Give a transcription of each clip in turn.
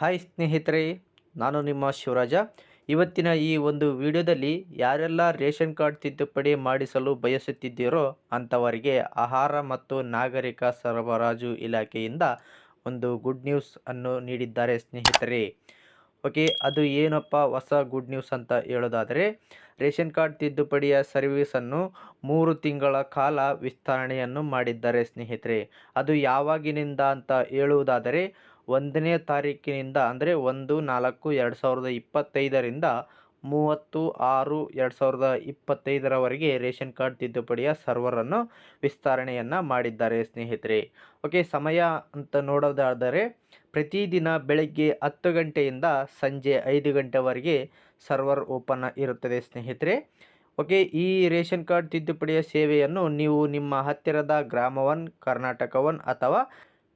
Hi ಸ್ನೇಹಿತರೆ, ನಾನು ನಿಮ್ಮ ಶಿವರಾಜ. ಇವತ್ತಿನ ಈ ಒಂದು ವಿಡಿಯೋದಲ್ಲಿ ಯಾರೆಲ್ಲ ರೇಷನ್ ಕಾರ್ಡ್ ತಿದ್ದುಪಡಿ ಮಾಡಿಸಲು ಬಯಸುತ್ತಿದ್ದೀರೋ ಅಂಥವರಿಗೆ ಆಹಾರ ಮತ್ತು ನಾಗರಿಕ ಸರಬರಾಜು ಇಲಾಖೆಯಿಂದ ಒಂದು ಗುಡ್ ನ್ಯೂಸ್ ಅನ್ನು ನೀಡಿದ್ದಾರೆ ಸ್ನೇಹಿತರೆ. ಓಕೆ, ಅದು ಏನಪ್ಪ ಹೊಸ ಗುಡ್ ನ್ಯೂಸ್ ಅಂತ ಹೇಳೋದಾದರೆ, ರೇಷನ್ ಕಾರ್ಡ್ ತಿದ್ದುಪಡಿಯ ಸರ್ವಿಸನ್ನು ಮೂರು ತಿಂಗಳ ಕಾಲ ವಿಸ್ತರಣೆಯನ್ನು ಮಾಡಿದ್ದಾರೆ ಸ್ನೇಹಿತರೆ. ಅದು ಯಾವಾಗಿನಿಂದ ಅಂತ ಹೇಳುವುದಾದರೆ, ಒಂದನೇ ತಾರೀಕಿನಿಂದ ಅಂದರೆ ಒಂದು ನಾಲ್ಕು ಎರಡು ಸಾವಿರದ ಇಪ್ಪತ್ತೈದರಿಂದ ಮೂವತ್ತು ಆರು ಎರಡು ಸಾವಿರದ ಇಪ್ಪತ್ತೈದರವರೆಗೆ ರೇಷನ್ ಕಾರ್ಡ್ ತಿದ್ದುಪಡಿಯ ಸರ್ವರನ್ನು ವಿಸ್ತರಣೆಯನ್ನು ಮಾಡಿದ್ದಾರೆ ಸ್ನೇಹಿತರೆ. ಓಕೆ, ಸಮಯ ಅಂತ ನೋಡೋದಾದರೆ ಪ್ರತಿದಿನ ಬೆಳಗ್ಗೆ ಹತ್ತು ಗಂಟೆಯಿಂದ ಸಂಜೆ ಐದು ಗಂಟೆವರೆಗೆ ಸರ್ವರ್ ಓಪನ್ ಇರುತ್ತದೆ ಸ್ನೇಹಿತರೆ. ಓಕೆ, ಈ ರೇಷನ್ ಕಾರ್ಡ್ ತಿದ್ದುಪಡಿಯ ಸೇವೆಯನ್ನು ನೀವು ನಿಮ್ಮ ಹತ್ತಿರದ ಗ್ರಾಮ ಒನ್ ಕರ್ನಾಟಕ ಒನ್ ಅಥವಾ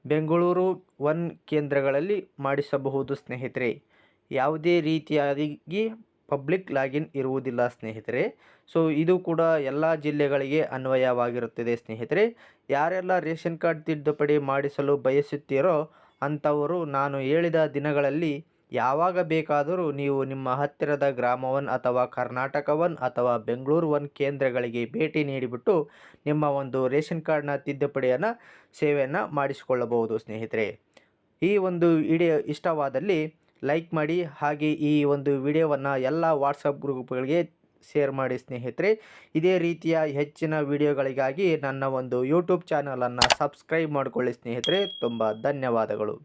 ಬೆಂಗಳೂರು ಒನ್ ಕೇಂದ್ರಗಳಲ್ಲಿ ಮಾಡಿಸಬಹುದು ಸ್ನೇಹಿತರೆ. ಯಾವುದೇ ರೀತಿಯಾಗಿ ಪಬ್ಲಿಕ್ ಲಾಗಿನ್ ಇರುವುದಿಲ್ಲ ಸ್ನೇಹಿತರೆ. ಸೊ, ಇದು ಕೂಡ ಎಲ್ಲ ಜಿಲ್ಲೆಗಳಿಗೆ ಅನ್ವಯವಾಗಿರುತ್ತದೆ ಸ್ನೇಹಿತರೆ. ಯಾರೆಲ್ಲ ರೇಷನ್ ಕಾರ್ಡ್ ತಿದ್ದುಪಡಿ ಮಾಡಿಸಲು ಬಯಸುತ್ತೀರೋ ಅಂಥವರು ನಾನು ಹೇಳಿದ ದಿನಗಳಲ್ಲಿ ಯಾವಾಗ ಬೇಕಾದರೂ ನೀವು ನಿಮ್ಮ ಹತ್ತಿರದ ಗ್ರಾಮವನ್ ಅಥವಾ ಕರ್ನಾಟಕ ಒನ್ ಅಥವಾ ಬೆಂಗಳೂರು ಒನ್ ಕೇಂದ್ರಗಳಿಗೆ ಭೇಟಿ ನೀಡಿಬಿಟ್ಟು ನಿಮ್ಮ ಒಂದು ರೇಷನ್ ಕಾರ್ಡ್ನ ತಿದ್ದುಪಡಿಯನ್ನು, ಸೇವೆಯನ್ನು ಮಾಡಿಸಿಕೊಳ್ಳಬಹುದು ಸ್ನೇಹಿತರೆ. ಈ ಒಂದು ವಿಡಿಯೋ ಇಷ್ಟವಾದಲ್ಲಿ ಲೈಕ್ ಮಾಡಿ, ಹಾಗೆ ಈ ಒಂದು ವಿಡಿಯೋವನ್ನು ಎಲ್ಲ ವಾಟ್ಸಪ್ ಗ್ರೂಪ್ಗಳಿಗೆ ಶೇರ್ ಮಾಡಿ ಸ್ನೇಹಿತರೆ. ಇದೇ ರೀತಿಯ ಹೆಚ್ಚಿನ ವಿಡಿಯೋಗಳಿಗಾಗಿ ನನ್ನ ಒಂದು ಯೂಟ್ಯೂಬ್ ಚಾನಲನ್ನು ಸಬ್ಸ್ಕ್ರೈಬ್ ಮಾಡಿಕೊಳ್ಳಿ ಸ್ನೇಹಿತರೆ. ತುಂಬ ಧನ್ಯವಾದಗಳು.